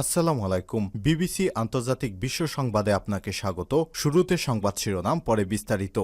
আসসালামু আলাইকুম। বিবিসি আন্তর্জাতিক বিশ্ব সংবাদে আপনাকে স্বাগত। শুরুতে সংবাদ শিরোনাম, পরে বিস্তারিত।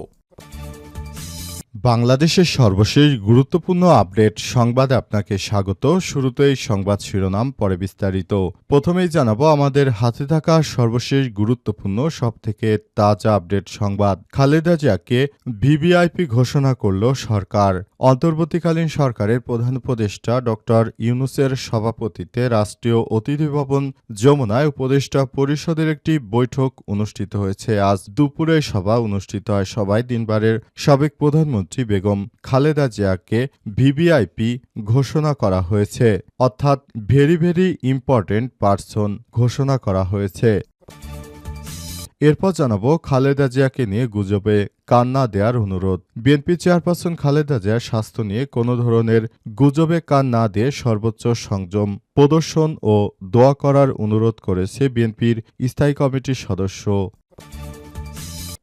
বাংলাদেশের সর্বশেষ গুরুত্বপূর্ণ আপডেট সংবাদে আপনাকে স্বাগত। শুরুতেই সংবাদ শিরোনাম, পরে বিস্তারিত। প্রথমেই জানাব, আমাদের হাতে থাকা সর্বশেষ গুরুত্বপূর্ণ, সবথেকে তাজা আপডেট সংবাদ। খালেদা জিয়াকে ভিভিআইপি ঘোষণা করল সরকার। অন্তর্বর্তীকালীন সরকারের প্রধান উপদেষ্টা ডক্টর ইউনুসের সভাপতিত্বে রাষ্ট্রীয় অতিথি ভবন যমুনায় উপদেষ্টা পরিষদের একটি বৈঠক অনুষ্ঠিত হয়েছে। আজ দুপুরে সভা অনুষ্ঠিত হয়। সভায় দিনবারের সাবেক প্রধানমন্ত্রী বেগম খালেদা জিয়াকে ভিভিআইপি ঘোষণা করা হয়েছে। অর্থাৎ ভেরি ভেরি ইম্পর্টেন্ট পার্সন ঘোষণা করা হয়েছে। এরপর জানাব খালেদা জিয়াকে নিয়ে গুজবে কান্না দেওয়ার অনুরোধ। বিএনপি চেয়ারপারসন খালেদা জিয়ার স্বাস্থ্য নিয়ে কোনো ধরনের গুজবে কান না দিয়ে সর্বোচ্চ সংযম প্রদর্শন ও দোয়া করার অনুরোধ করেছে বিএনপির স্থায়ী কমিটির সদস্য।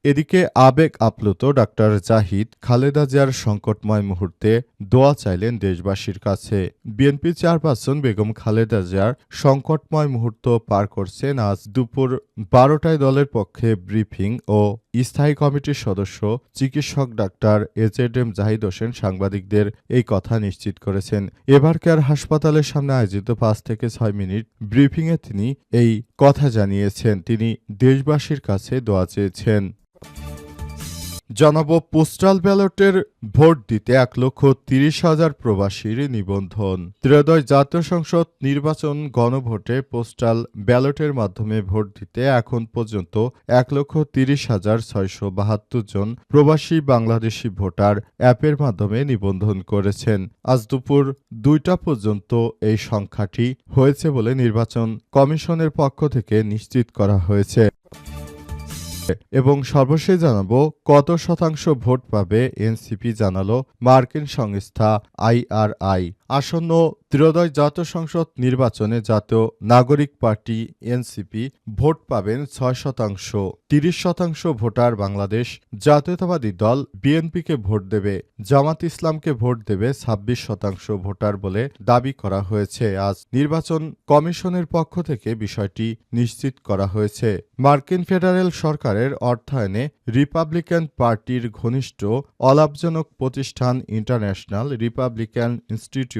এদিকে আবেগ আপ্লুত ডাক্তার জাহিদ খালেদা জিয়ার সংকটময় মুহূর্তে দোয়া চাইলেন দেশবাসীর কাছে। বিএনপি চেয়ারপারসন বেগম খালেদা জিয়ার সংকটময় মুহূর্ত পার করছেন আজ দুপুর বারোটায় দলের পক্ষে ব্রিফিং ও স্থায়ী কমিটির সদস্য চিকিৎসক doctor AZ M Zahid Hossain সাংবাদিকদের এই কথা নিশ্চিত করেছেন। এবারকার হাসপাতালের সামনে আয়োজিত পাঁচ থেকে ছয় মিনিট ব্রিফিংয়ে তিনি এই কথা জানিয়েছেন। তিনি দেশবাসীর কাছে দোয়া চেয়েছেন। জানাব পোস্টাল ব্যালটের ভোট দিতে এক লক্ষ তিরিশ হাজার প্রবাসীর নিবন্ধন। ত্রয়োদশ জাতীয় সংসদ নির্বাচন গণভোটে পোস্টাল ব্যালটের মাধ্যমে ভোট দিতে এখন পর্যন্ত এক লক্ষ তিরিশ হাজার ছয়শো বাহাত্তর জন প্রবাসী বাংলাদেশি ভোটার অ্যাপের মাধ্যমে নিবন্ধন করেছেন। আজ দুপুর দুইটা পর্যন্ত এই সংখ্যাটি হয়েছে বলে নির্বাচন কমিশনের পক্ষ থেকে নিশ্চিত করা হয়েছে। এবং সর্বশেষ জানাব কত শতাংশ ভোট পাবে এনসিপি জানালো মার্কিন সংস্থা আইআরআই। আসন্ন ত্রয়োদশ জাতীয় সংসদ নির্বাচনে জাতীয় নাগরিক পার্টি এনসিপি ভোট পাবেন ছয় শতাংশ। তিরিশ শতাংশ ভোটার বাংলাদেশ জাতীয়তাবাদী দল বিএনপিকে ভোট দেবে। জামাত ইসলামকে ভোট দেবে ছাব্বিশ শতাংশ ভোটার বলে দাবি করা হয়েছে। আজ নির্বাচন কমিশনের পক্ষ থেকে বিষয়টি নিশ্চিত করা হয়েছে। মার্কিন ফেডারেল সরকারের অর্থায়নে রিপাবলিকান পার্টির ঘনিষ্ঠ, অলাভজনক প্রতিষ্ঠান ইন্টারন্যাশনাল রিপাবলিকান ইনস্টিটিউট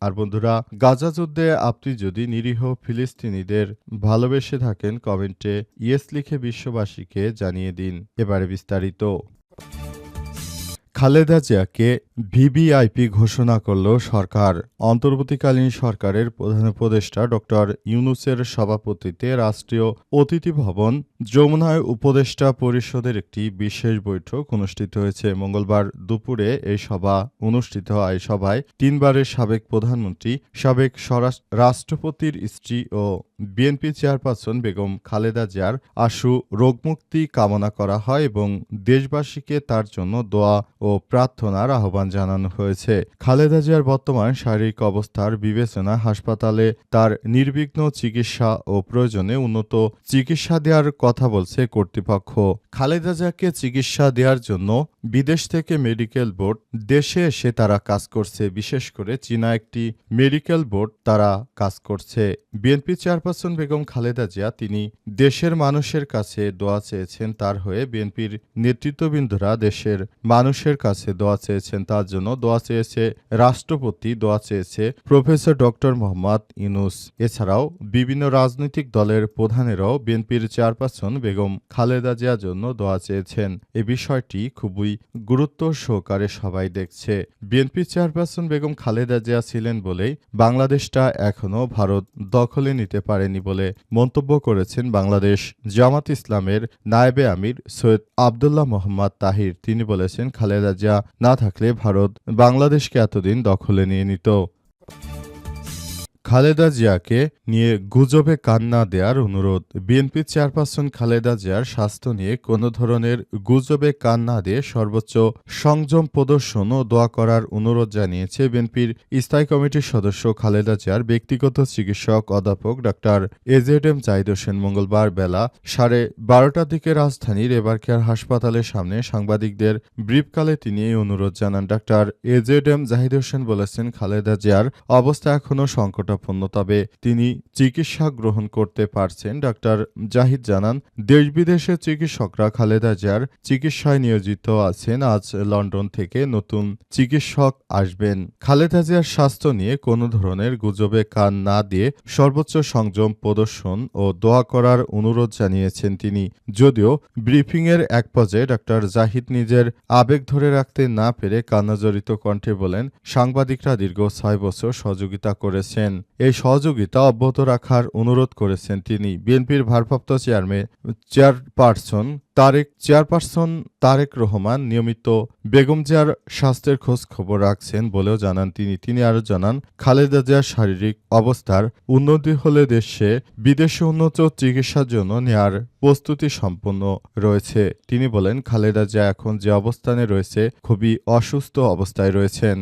আর বন্ধুরা, গাজা যুদ্ধে আপনি যদি নিরীহ ফিলিস্তিনিদের ভালোবেসে থাকেন, কমেন্টে ইয়েস লিখে বিশ্ববাসীকে জানিয়ে দিন। এবারে বিস্তারিত। খালেদা জিয়াকে ভিভিআইপি ঘোষণা করল সরকার। অন্তর্বর্তীকালীন সরকারের প্রধান উপদেষ্টা ডক্টর ইউনুসের সভাপতিত্বে রাষ্ট্রীয় অতিথি ভবন যমুনায় উপদেষ্টা পরিষদের একটি বিশেষ বৈঠক অনুষ্ঠিত হয়েছে। মঙ্গলবার দুপুরে এই সভা অনুষ্ঠিত হয়। সভায় তিনবারের সাবেক প্রধানমন্ত্রী, সাবেক রাষ্ট্রপতির স্ত্রী ও বিএনপি চেয়ারপারসন বেগম খালেদা জিয়ার আশু রোগমুক্তি কামনা করা হয় এবং দেশবাসীকে তার জন্য দোয়া ও প্রার্থনার আহ্বান জানানো হয়েছে। খালেদা জিয়ার বর্তমান শারীরিক অবস্থার বিবেচনা হাসপাতালে তার নির্বিঘ্ন চিকিৎসা ও প্রয়োজনে উন্নত চিকিৎসা দেওয়ার কথা বলছে কর্তৃপক্ষ। খালেদা জিয়াকে চিকিৎসা দেওয়ার জন্য বিদেশ থেকে মেডিকেল বোর্ড দেশে এসে তারা কাজ করছে। বিশেষ করে চীনা একটি মেডিকেল বোর্ড তারা কাজ করছে। বিএনপি চেয়ারপারসন বেগম খালেদা জিয়া তিনি দেশের মানুষের কাছে দোয়া চেয়েছেন তার হয়ে বিএনপির নেতৃত্ববৃন্দরা দেশের মানুষের কাছে দোয়া চেয়েছেন তার জন্য দোয়া চেয়েছে রাষ্ট্রপতি, দোয়া চেয়েছে প্রফেসর ডক্টর মোহাম্মদ ইনুস এছাড়াও বিভিন্ন রাজনৈতিক দলের প্রধানেরাও বিএনপির চেয়ারপারসন বেগম খালেদা জিয়ার জন্য দোয়া চেয়েছেন। এ বিষয়টি খুবই গুরুত্ব সহকারে সবাই দেখছে। বিএনপি চেয়ারপারসন বেগম খালেদা জিয়া ছিলেন বলেই বাংলাদেশটা এখনও ভারত দখলে নিতে পারেনি বলে মন্তব্য করেছেন বাংলাদেশ জামাত ইসলামের নায়েবে আমির সৈয়দ আবদুল্লাহ মোহাম্মদ তাহির। তিনি বলেছেন, খালেদা জিয়া না থাকলে ভারত বাংলাদেশকে এতদিন দখলে নিয়ে নিত। খালেদা জিয়াকে নিয়ে গুজবে কান না দেওয়ার অনুরোধ। বিএনপি চেয়ারপারসন খালেদা জিয়ার স্বাস্থ্য নিয়ে কোনো ধরনের গুজবে কান্না দিয়ে সর্বোচ্চ সংযম প্রদর্শন ও দোয়া করার অনুরোধ জানিয়েছে বিএনপির স্থায়ী কমিটির সদস্য খালেদা জিয়ার ব্যক্তিগত চিকিৎসক অধ্যাপক doctor AZ M Zahid Hossain মঙ্গলবার বেলা সাড়ে বারোটার দিকে রাজধানীর এবারকেয়ার হাসপাতালের সামনে সাংবাদিকদের ব্রিফকালে তিনি এই অনুরোধ জানান। Doctor AZ M Zahid Hossain বলেছেন, খালেদা জিয়ার অবস্থা এখনও সংকটাপন্ন তবে তিনি চিকিৎসা গ্রহণ করতে পারছেন। ডাক্তার জাহিদ জানান দেশ বিদেশের চিকিৎসকরা খালেদা জিয়ার চিকিৎসায় নিয়োজিত আছেন। আজ লন্ডন থেকে নতুন চিকিৎসক আসবেন। খালেদা জিয়ার স্বাস্থ্য নিয়ে কোনো ধরনের গুজবে কান না দিয়ে সর্বোচ্চ সংযম প্রদর্শন ও দোয়া করার অনুরোধ জানিয়েছেন তিনি। যদিও ব্রিফিংয়ের এক পর্যায়ে ডাক্তার জাহিদ নিজের আবেগ ধরে রাখতে না পেরে কান্নাজড়িত কণ্ঠে বলেন, সাংবাদিকরা দীর্ঘ ছয় বছর সহযোগিতা করেছেন। এই সহযোগিতা অব্যাহত রাখার অনুরোধ করেছেন তিনি। বিএনপির ভারপ্রাপ্ত chairman, chairperson Tarique chairperson Tarique Rahman নিয়মিত বেগম জিয়ার স্বাস্থ্যের খোঁজ খবর রাখছেন বলেও জানান তিনি। তিনি আরও জানান, খালেদা জিয়ার শারীরিক অবস্থার উন্নতি হলে দেশে বিদেশে উন্নত চিকিৎসার জন্য নেয়ার প্রস্তুতি সম্পন্ন রয়েছে। তিনি বলেন, খালেদা জিয়া এখন যে অবস্থানে রয়েছে, খুবই অসুস্থ অবস্থায় রয়েছেন।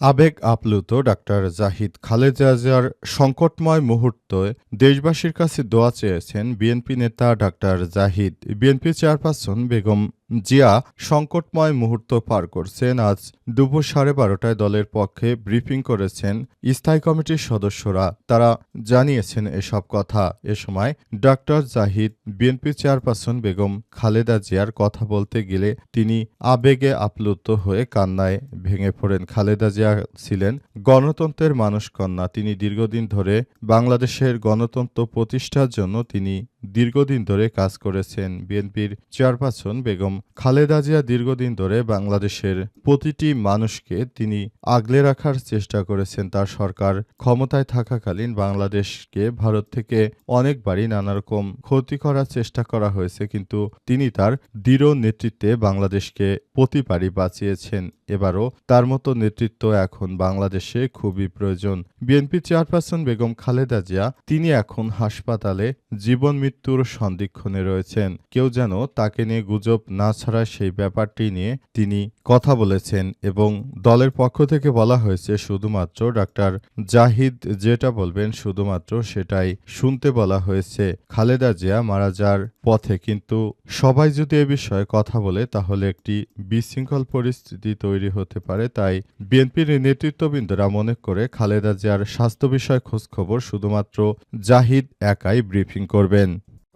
আবেগ আপ্লুত ডাক্তার জাহিদ খালেদাজার সংকটময় মুহূর্তে দেশবাসীর কাছে দোয়া চেয়েছেন বিএনপি নেতা doctor Zahid. BNP chairperson Begum Zia সংকটময় মুহূর্ত পার করছেন। আজ দুপুর সাড়ে বারোটায় দলের পক্ষে ব্রিফিং করেছেন স্থায়ী কমিটির সদস্যরা। তারা জানিয়েছেন এসব কথা। এ সময় doctor Zahid, BNP chairperson Begum Khaleda জিয়ার কথা বলতে গেলে তিনি আবেগে আপ্লুত হয়ে কান্নায় ভেঙে পড়েন। খালেদা জিয়া ছিলেন গণতন্ত্রের মানুষ কন্যা। তিনি দীর্ঘদিন ধরে বাংলাদেশের গণতন্ত্র প্রতিষ্ঠার জন্য তিনি দীর্ঘদিন ধরে কাজ করেছেন বিএনপির চেয়ারপারসন বেগম খালেদা জিয়া দীর্ঘদিন ধরে বাংলাদেশের প্রতিটি মানুষকে তিনি আগলে রাখার চেষ্টা করেছেন। তার সরকার ক্ষমতায় থাকাকালীন বাংলাদেশকে ভারত থেকে অনেকবারই নানা রকম ক্ষতি করার চেষ্টা করা হয়েছে, কিন্তু তিনি তার দৃঢ় নেতৃত্বে বাংলাদেশকে প্রতিবারই বাঁচিয়েছেন। এবারও তার মতো নেতৃত্ব এখন বাংলাদেশে খুবই প্রয়োজন। বিএনপি চেয়ারপারসন বেগম খালেদা জিয়া, তিনি এখন হাসপাতালে জীবন মৃত্যুর সন্দিক্ষণে রয়েছেন। কেউ যেন তাকে নিয়ে গুজব না ছড়ায় সেই ব্যাপারটি নিয়ে তিনি কথা বলেছেন এবং দলের পক্ষ থেকে বলা হয়েছে, শুধুমাত্র ডাক্তার জাহিদ যেটা বলবেন, শুধুমাত্র সেটাই শুনতে বলা হয়েছে। খালেদা জিয়া মারা যাওয়ার পথে কিন্তু সবাই যদি এ বিষয়ে কথা বলে, তাহলে একটি বিশৃঙ্খল পরিস্থিতি তৈরি হতে পারে। তাই বিএনপির নেতৃত্ববৃন্দরা মনে করে খালেদা জিয়ার স্বাস্থ্য বিষয় খোঁজখবর শুধুমাত্র জাহিদ একাই ব্রিফিং করবেন।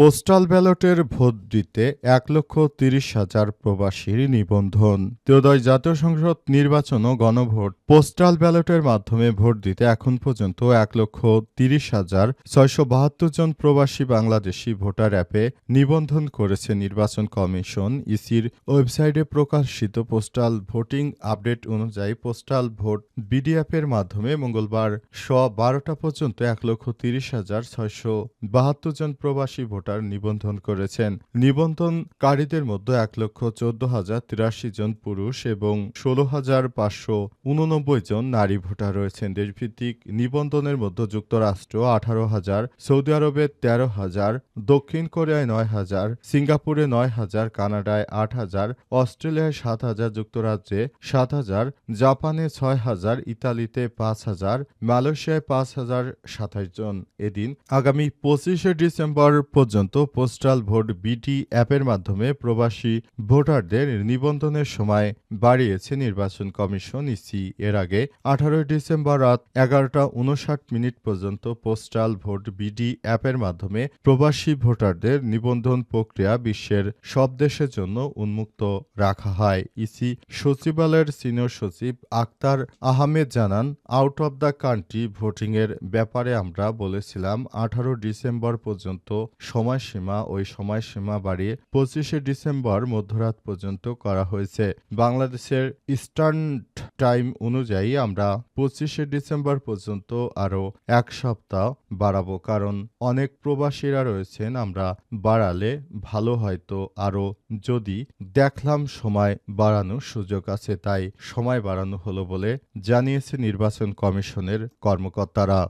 পোস্টাল ব্যালটের ভোট দিতে এক লক্ষ তিরিশ হাজার প্রবাসীর নিবন্ধন। ত্রয়োদশ জাতীয় সংসদ নির্বাচন ও গণভোট। পোস্টাল ব্যালটের মাধ্যমে ভোট দিতে এখন পর্যন্ত এক লক্ষ তিরিশ হাজার ছয়শো বাহাত্তর জন প্রবাসী বাংলাদেশি ভোটার অ্যাপে নিবন্ধন করেছে নির্বাচন কমিশন। ইসির ওয়েবসাইটে প্রকাশিত পোস্টাল ভোটিং আপডেট অনুযায়ী পোস্টাল ভোট বিডিএফের মাধ্যমে মঙ্গলবার স বারোটা পর্যন্ত এক লক্ষ তিরিশ হাজার ছয়শো বাহাত্তর জন প্রবাসী ভোটার নিবন্ধন করেছেন। নিবন্ধনকারীদের মধ্যে এক লক্ষ চোদ্দ হাজার তিরাশি জন পুরুষ এবং ষোলো হাজার পাঁচশো উননব্বই জন নারী ভোটার রয়েছেন। দেশভিত্তিক নিবন্ধনের মধ্যে যুক্তরাষ্ট্র আঠারো হাজার, সৌদি আরবে তেরো হাজার, দক্ষিণ কোরিয়ায় নয় হাজার, সিঙ্গাপুরে নয় হাজার, কানাডায় আট হাজার, অস্ট্রেলিয়ায় সাত হাজার, যুক্তরাজ্যে সাত হাজার, জাপানে ছয় হাজার, ইতালিতে পাঁচ হাজার, মালয়েশিয়ায় পাঁচ হাজার সাতাশ জন। এদিন আগামী পঁচিশে ডিসেম্বর পর্যন্ত পোস্টাল ভোট বিটি অ্যাপের মাধ্যমে প্রবাসী ভোটারদের নিবন্ধনের সময় বাড়িয়েছে নির্বাচন কমিশন ইসি। এর আগে আঠারোই ডিসেম্বর রাত এগারোটা উনষাট মিনিট পর্যন্ত পোস্টাল ভোট বিডি অ্যাপের মাধ্যমে প্রবাসী ভোটারদের নিবন্ধন প্রক্রিয়া বিশ্বের সব দেশের জন্য উন্মুক্ত রাখা হয়। ইসি সচিবালয়ের সিনিয়র সচিব আক্তার আহমেদ জানান, আউট অব দ্য কান্ট্রি ভোটিংয়ের ব্যাপারে আমরা বলেছিলাম আঠারো ডিসেম্বর পর্যন্ত সময় সময়সীমা ওই সময়সীমা বাড়িয়ে পঁচিশে ডিসেম্বর মধ্যরাত পর্যন্ত করা হয়েছে। বাংলাদেশের ইস্টার্ন টাইম অনুযায়ী আমরা পঁচিশে ডিসেম্বর পর্যন্ত আরও এক সপ্তাহ বাড়াবো, কারণ অনেক প্রবাসীরা রয়েছেন, আমরা বাড়ালে ভালো হয়তো আরও যদি দেখলাম সময় বাড়ানোর সুযোগ আছে, তাই সময় বাড়ানো হলো বলে জানিয়েছে নির্বাচন কমিশনের কর্মকর্তারা।